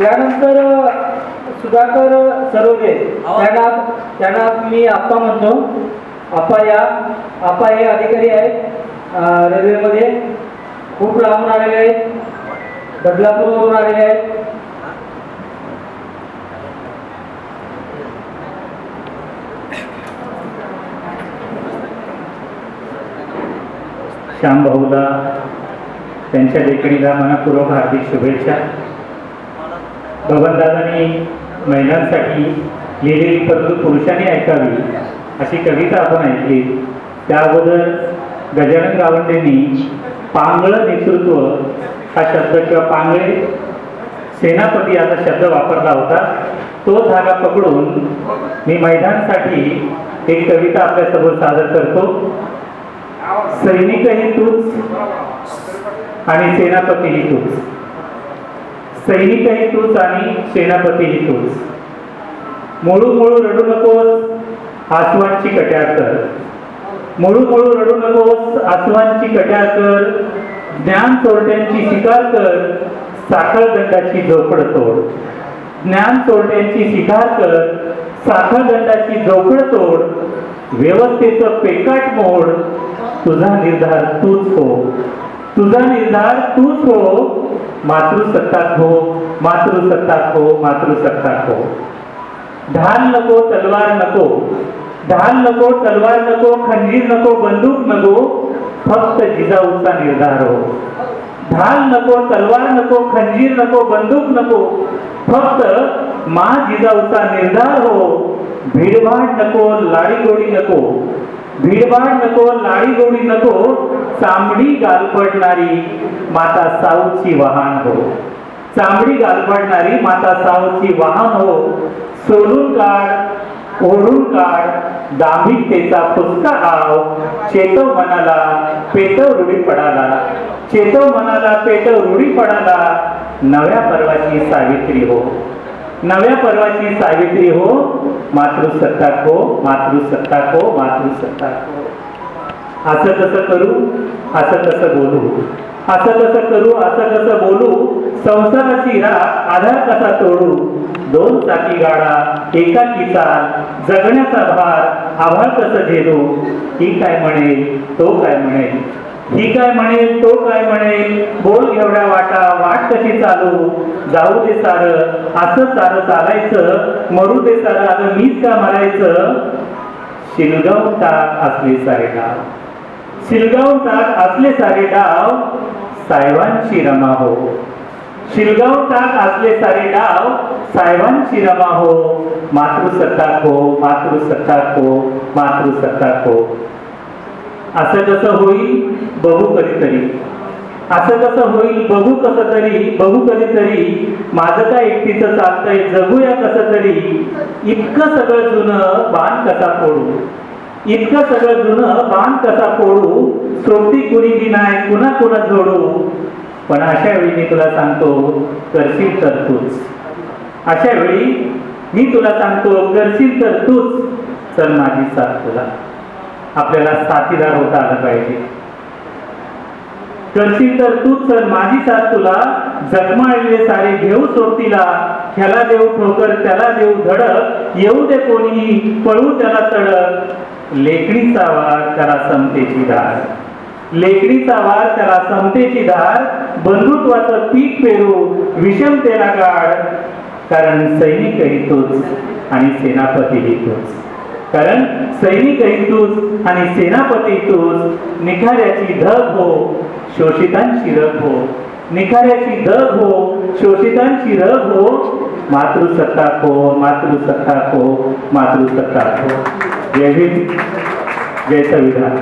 यानंतर सुधाकर सरोदे त्यांना त्यांना मी आप्पा म्हणतो. आप्पा या. आप्पा हे अधिकारी आहेत रेल्वेमध्ये. खूप लांबून आलेले आहेत. बदलापूरवरून आलेले आहेत. श्याम भाऊला त्यांच्या लेखणीला मनपूर्वक हार्दिक शुभेच्छा. भगवंतदादांनी महिलांसाठी लिहिलेली पत्र पुरुषांनी ऐकावी अशी कविता आपण ऐकली. त्या अगोदर गजानन गावंडेंनी पांगळ नेतृत्व हा शब्द किंवा पांगळे सेनापती असा शब्द वापरला होता. तो धागा पकडून मी मैदानसाठी एक कविता आपल्यासमोर सादर करतो. सैनिकही तूच आणि सेनापतीही तूच. सैनिकही तूच आणि सेनापतीही तूच. मुळू मुळू रडू नकोस आसवांची कट्यार कर. मुळू मुळू रडू नकोस आसवांची कट्यार कर. ज्ञान चोरट्यांची शिकार कर साखळ दंडाची झोपड तोड. ज्ञान चोरट्यांची शिकार कर साखळ दंडाची झोपड तोड. व्यवस्थेचं पेकाट मोड तुझा निर्धार तूच हो. तुझा निर्धार तूच हो. मातृसत्ताक हो मातृसत्ताक हो मातृसत्ताक। हो ढाल नको, तलवार नको। ढाल नको, तलवार नको, खंजीर नको, बंदूक नको, फक्त जिजाऊचा निर्धार हो। ढाल नको, तलवार नको, खंजीर नको, बंदूक नको, फक्त मा जिजाऊचा निर्धार हो। भीडभाड नको लाडी गोडी नको। भीडभाड नको लाडी गोडी नको चांबडी गालपडणारी माता साऊची वाहन हो. चांबडी गालपडणारी माता साऊची वाहन हो. सोलून काढ ओढून काढ दांभिकतेचा फुसका आव चेतव मनाला पेटव रुढी पडाला. चेतव मनाला पेटव रूढी पडाला. नव्या पर्वाची सावित्री हो. नव्या पर्वाची सावित्री हो मातृसत्ताक हो मातृसत्ताक हो मातृसत्ताक हो असं कसं करू असं कसं बोलू? असं कसं करू असं कसं बोलू? संसाराची राख आधार कसा तोडू? दोन चाकी गाडा एका किसान जगण्याचा भार आभार कसं झेलू? ही काय म्हणेल तो काय म्हणेल? ही काय म्हणेल तो काय म्हणेल? बोल एवढ्या वाटा वाट कशी चालू? जाऊ दे सारं असं सारं चालायचं मरू दे सारं आलं मीच का मरायचं शिलगाव टाक असले सारे डाव. शिलगाव टाक असले सारे डाव साहेबांची रमा हो. शिलगाव टाक असले सारे डाव साहेबांची रमा हो. मातृसत्ताक हो मातृसत्ताक हो मातृसत्ताक हो असं कसं होईल? बघू कधीतरी. असं कसं होईल बघू कसं तरी बघू कधीतरी. माझं काय एकटीचं चालतंय जगूया कसं तरी. इतकं सगळं जुनं बाण कसा फोडू? इतकं सगळं जुनं बाण कसा फोडू? सोबती कुणी बी नाही कुणा कुणा जोडू? पण अशा वेळी मी तुला सांगतो करशील तर तूच. अशा वेळी मी तुला सांगतो करशील तर तूच. तर माझी साथ तुला. आपल्याला साथीदार होता आलं पाहिजे. करती तर तूच तर माझी साथ तुला. जगमाळले सारे घेऊ सोडतीला ह्याला देऊ ठोकर त्याला देऊ धडक. येऊ दे कोणी पळू त्याला तडक. लेखणीचा वार त्याला समतेची धार. लेखणीचा वार त्याला समतेची धार. बंधुत्वाचं पीक पेरू विषमतेला काढ कारण सैनिकही तोच आणि सेनापतीही तोच. कारण सैनिकही तूच आणि सेनापती तूच. निखाऱ्याची धग हो शोषितांची रग हो. निखाऱ्याची दग हो. शोषितांची रग हो. मातृसत्ता हो मातृसत्ता हो मातृसत्ता हो जय हिंद. जय संविधान.